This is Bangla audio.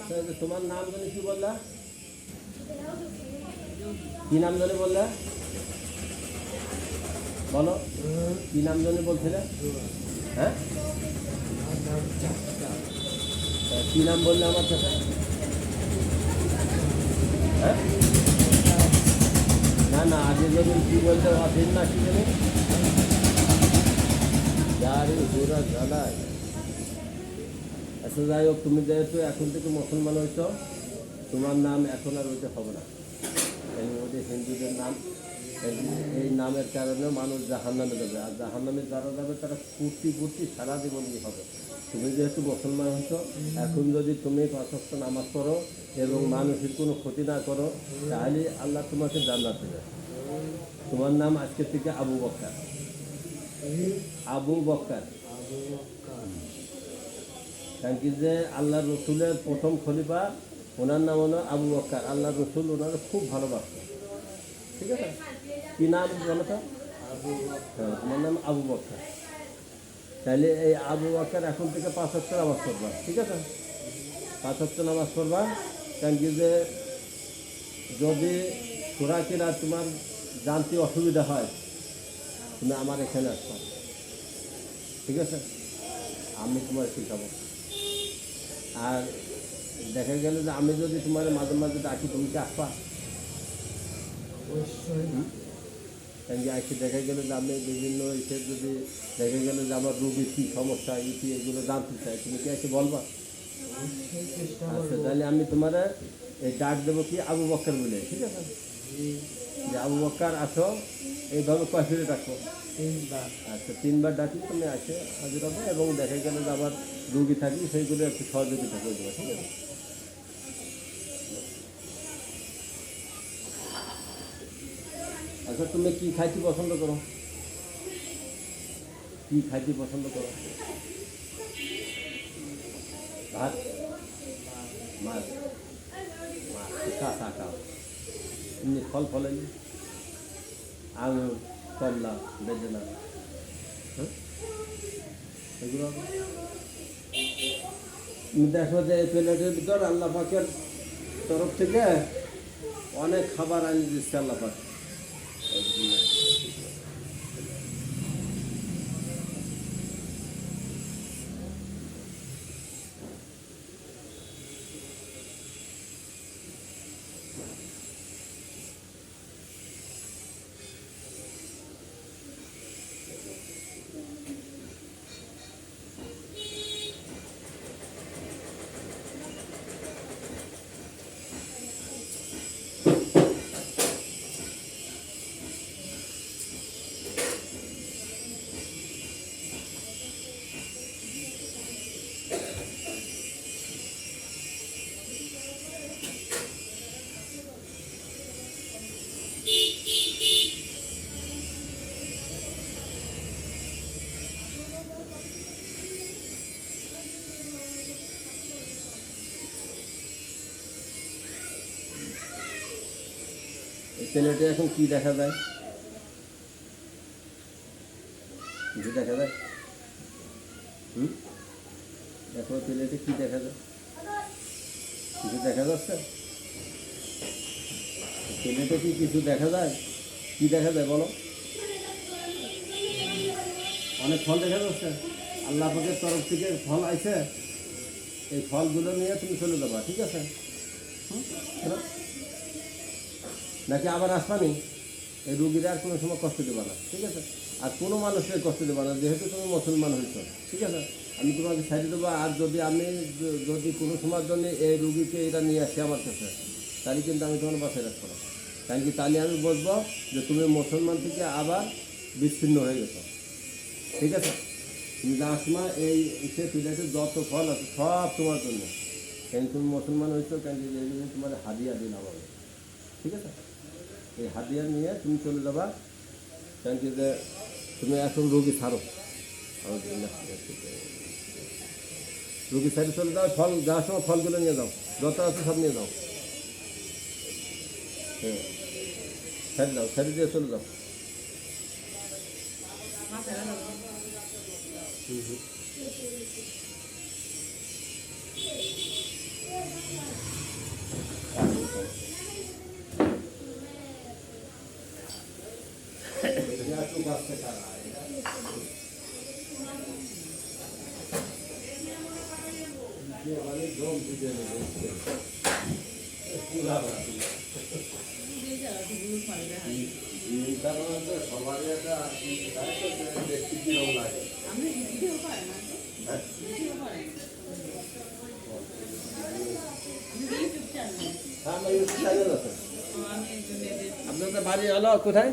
আচ্ছা তোমার নাম জানি কি বললা? কি নাম জানি বললা? বলো, কি নাম জানি বলছিলে? হ্যাঁ? কি নাম বললে আমার কাছে হ্যাঁ? না না, আগে যদি কি বলতে অফিস না কি জানি? যার জ্বালায়। আচ্ছা যাই হোক, তুমি যেহেতু এখন থেকে মুসলমান হয়েছ, তোমার নাম এখন আর ওইটা হবে না। এই হিন্দুদের নাম, এই- নামের কারণে মানুষ জাহান নামে যাবে। আর জাহান নামে যারা যাবে, তারা কুর্তি ফুর্তি সারা জীবনই হবে। তুমি যেহেতু মুসলমান হয়েছ, এখন যদি তুমি পাঁচক্ত নামাজ পড়ো এবং মানুষের কোনো ক্ষতি না করো, তাহলে আল্লাহ তোমাকে জান্নাত দেবে। তোমার নাম আজকে থেকে আবু বক্কার। আবু বক্কার। কারণ কি যে আল্লাহ রসুলের প্রথম খলিফা ওনার নাম হলো আবু বক্কার। আল্লাহ রসুল ওনারা খুব ভালোবাসত ঠিক আছে? কি নাম বলো তো হ্যাঁ তোমার নাম আবু বক্কার। তাহলে এই আবু বক্কার এখন থেকে পাঁচ হপ্তাহ নামাজ পড়বা ঠিক আছে? পাঁচ হপ্তাহ নামাজ পড়বা কারণ কি যে যদি তোরা কিনা তোমার জানতে অসুবিধা হয় তুমি আমার এখানে আসবা। ঠিক আছে? আমি তোমার শিখাবো। আর দেখা গেল যে আমি যদি তোমার মাঝে মাঝে ডাকি তুমি কি আসবা? কি আজকে দেখা গেল যে আমি বিভিন্ন ইসে যদি দেখা গেল যে আমার রোগীর কী সমস্যা ইটি এগুলো জানতে চাই তুমি কি এসে বলবা? আচ্ছা তাহলে আমি তোমার এই ডাক দেবো কি আবু বক্কর বলে ঠিক আছে? যে আবু বক্কর আসো। এইভাবে কয় ফিরে ডাকো আচ্ছা তিনবার ডাকি তুমি আসে হাজির হবে এবং দেখা গেল যে আবার রুগী থাকি সেইগুলো একটু সহযোগিতা করে দেবো ঠিক আছে? আচ্ছা তুমি কি খাইতে পছন্দ করো? কি খাইতে পছন্দ করো? ভাত? মাছ। মাছ। কাঁচা খাও। এমনি ফল ফলেনি আঙুর কমলা বেদনা হ্যাঁ? এগুলো? দেখো যে প্লেটের ভিতর আল্লাহ পাকের তরফ থেকে অনেক খাবার আনি দিচ্ছে আল্লাহ পাক। প্লেটে এখন কি দেখা যায়? কিছু দেখা যায়? হুম? দেখো প্লেটে কি দেখা যায়? কিছু দেখা যাচ্ছে? প্লেটে কি কিছু দেখা যায়? কি দেখা যায় বলো? অনেক ফল দেখা যাচ্ছে। আল্লাহ তরফ থেকে ফল আছে এই ফলগুলো নিয়ে তুমি চলে যাবা, ঠিক আছে? হুম। নাকি আবার আসবানি এই রুগীরা আর কোনো সময় কষ্ট দেবে না, ঠিক আছে? আর কোনো মানুষের কষ্ট দেবে না, যেহেতু তুমি মুসলমান হয়েছ, ঠিক আছে? আমি তোমাকে সাইডে দেবো, আর যদি আমি যদি কোনো সময়ের জন্য এই রুগীকে এটা নিয়ে আসি আমার কাছে, তাহলে কিন্তু আমি তোমার বাসায় রাখব না। কারণ কি, তাহলে আমি বলব যে তুমি মুসলমান থেকে আবার বিচ্ছিন্ন হয়ে গেছো, ঠিক আছে? যাওয়ার এই সে পিলাটের যত ফল আছে, সব তোমার জন্য। কেন তুমি মুসলমান হয়েছো কেন তোমার হাদিয়া দিলাম আমি ঠিক আছে? এই হাদিয়া নিয়ে তুমি চলে যাবা। কারণ কি যে তুমি এখন রোগী ছাড়ো। রোগী ছাড়ি চলে যাও, ফল যাওয়ার সময় ফলগুলো নিয়ে যাও, যত আছে সব নিয়ে যাও। হ্যাঁ ছাড়ি যাও ছাড়ি দিয়ে চলে যাও। হুম হুম। সবারই একটা আমার ইউটিউব চ্যানেল আছে আমি একজন এদের আপনাদের বাড়ি হলো কোথায়?